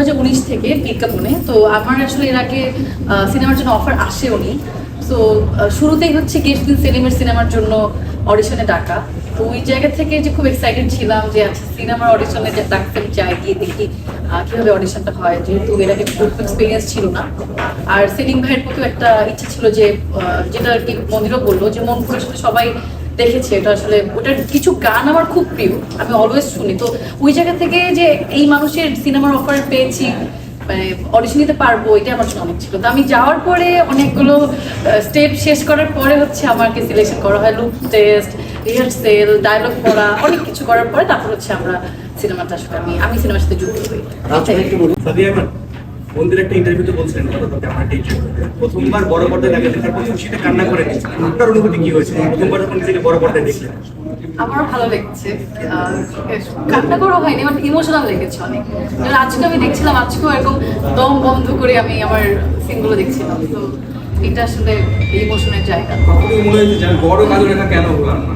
হাজার উনিশ থেকে বিজ্ঞাপনে। তো আমার আসলে এর আগে সিনেমার জন্য অফার আসেও নি। তো শুরুতেই হচ্ছে গেস্টদিন সেলিমের সিনেমার জন্য অডিশনে ডাকা। তো ওই জায়গা থেকে যে খুব এক্সাইটেড ছিলাম যে আচ্ছা সিনেমার অডিশনে যে ডাকতে চাই, গিয়ে দেখি কীভাবে অডিশনটা হয়। যেহেতু এর আগে খুব এক্সপিরিয়েন্স ছিল না। আর সেলিম ভাইয়ের প্রতিও একটা ইচ্ছা ছিল যে যেটা আর কি মন্দিরও বলল যে, মন আসলে সবাই দেখেছে এটা আসলে ওটার কিছু গান আমার খুব প্রিয় আমি অলওয়েজ শুনি। তো ওই জায়গা থেকে যে এই মানুষের সিনেমার অফার পেয়েছি মানে অডিশন নিতে পারব এটা আমার অনেক ছিল। তো আমি যাওয়ার পরে অনেকগুলো স্টেপ শেষ করার পরে হচ্ছে আমাকে সিলেকশন করা হয় লুক টেস্ট রিহার্সেল ডায়লগ পড়া অনেক কিছু করার পরে তারপর হচ্ছে আমরা সিনেমাটা আসলে আমি আমি সিনেমার সাথে যুক্ত হই। মন্দির একটা ইন্টারভিউতে বলছিলেন প্রথমবার বড় পর্দায় দেখা দেখার পর খুশিতে কান্না করে আপনার অনুভূতি কি হয়েছে? প্রথমবার যখন নিজেকে বড় পর্দায় দেখলেন? আমারও ভালো লেগেছে। কান্না করা হয়নি আমার ইমোশনাল লেগেছে অনেক। আজকে আমি দেখছিলাম আজকেও এরকম দম বন্ধ করে আমি আমার সিনগুলো দেখছিলাম। তো এটা আসলে ইমোশনের জায়গা। কখনোই মনে হয়েছে বড় কাজ কেন হলাম না?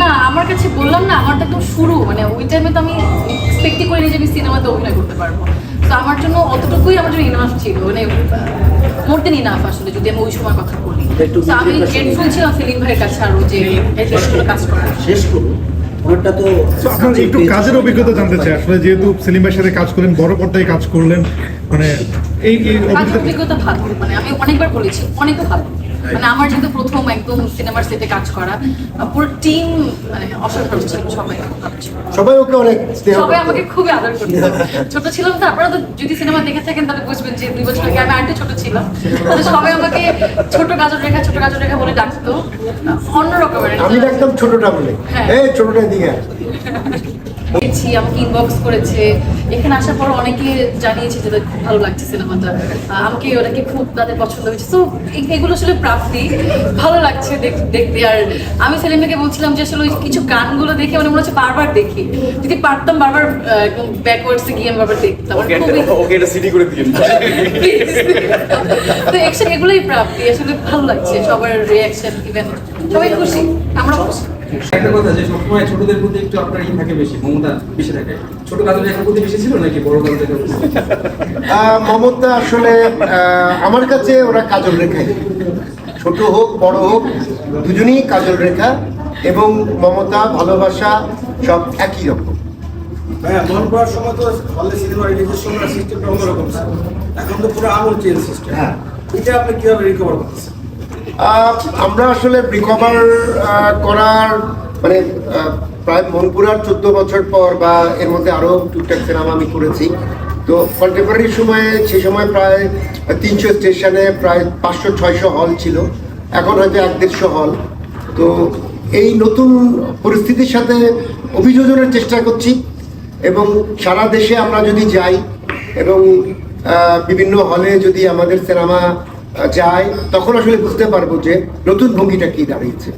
না আমার কাছে বললাম না আমার তো একদম শুরু মানে ওই টাইমে তো আমি এক্সপেক্টই করিনি যে আমি সিনেমাতে অভিনয় করতে পারব। তো আমার জন্য অতটুকুই আমার জন্য ইনাফ ছিল মানে মোর দেন ইনাফ আসলে যদি আমি ওই সময় কথা বলি। তো আমি গ্রেটফুল ছিলাম সেলিম ভাইয়ের কাছে আরও যে এই কাজ করার শেষ করুন। তো একটু কাজের অভিজ্ঞতা জানতে চাই। আসলে যেহেতু সেলিম ভাইয়ের সাথে কাজ করলেন বড় পর্দায় কাজ করলেন মানে এই অভিজ্ঞতা ভালো মানে আমি অনেকবার বলেছি অনেক ভালো। মানে আমার যেহেতু প্রথম একদম সিনেমার সেটে কাজ করা পুরো টিম মানে অসাধারণ ছিল সবাই সবাই ওকে অনেক সবাই আমাকে খুবই আদর করতো। ছোট ছিলাম তো আপনারা তো যদি সিনেমা দেখে থাকেন তাহলে বুঝবেন যে দুই বছর আগে আমি আরেকটু ছোট ছিলাম। তাহলে সবাই আমাকে ছোট গাজর রেখা ছোট গাজর রেখা বলে ডাকতো। অন্য রকমের আমি দেখতাম ছোটটা বলে। হ্যাঁ। এই ছোটটা দিকে পেয়েছি আমাকে ইনবক্স করেছে। এখানে আসার পর অনেকে জানিয়েছে যে খুব ভালো লাগছে সিনেমাটা। আমাকে ওনাকে খুব তাদের পছন্দ হয়েছে। তো এগুলো আসলে প্রাপ্তি। ভালো লাগছে দেখতে। আর আমি সেলিমাকে বলছিলাম যে আসলে ওই কিছু গানগুলো দেখে মানে মনে হচ্ছে বারবার দেখি। যদি পারতাম বারবার একদম ব্যাকওয়ার্ডসে গিয়ে আমি বারবার দেখতাম। খুবই ওকে এটা সিডি করে দিয়ে তো একসাথে এগুলোই প্রাপ্তি। আসলে ভালো লাগছে সবার রিয়াকশন ইভেন সবাই খুশি? আমরা খুশি? একটা কথা যে সবসময় ছোটদের প্রতি একটু আপনার ই থাকে বেশি মমতা বেশি থাকে। ছোট কাজ রেখার প্রতি বেশি ছিল নাকি বড় কাজ রেখার আহ, মমতা আসলে আহ, আমার কাছে ওরা কাজল রেখাই। ছোট হোক বড় হোক দুজনেই কাজল রেখা এবং মমতা ভালোবাসা সব একই রকম। হ্যাঁ মন করার সময় তো হলে সিনেমা রিলিজের সময় সিস্টেমটা অন্যরকম ছিল এখন তো পুরো আমল চেঞ্জ সিস্টেম হ্যাঁ। এটা আপনি কীভাবে রিকভার করতেছেন? আমরা আসলে রিকভার করার মানে প্রায় মনপুরার চোদ্দ বছর পর বা এর মধ্যে আরও টুকটাক সিনেমা আমি করেছি। তো কন্টেম্পোরারি সময়ে, সে সময় প্রায় তিনশো স্টেশনে প্রায় পাঁচশো, ছয়শো হল ছিল। এখন হয়তো এক দেড়শো হল তো এই নতুন পরিস্থিতির সাথে অভিযোজনের চেষ্টা করছি এবং সারা দেশে আমরা যদি যাই এবং বিভিন্ন হলে যদি আমাদের সিনেমা যায় তখন আসলে বুঝতে পারব যে নতুন ভঙ্গিটা কি দাঁড়িয়েছে।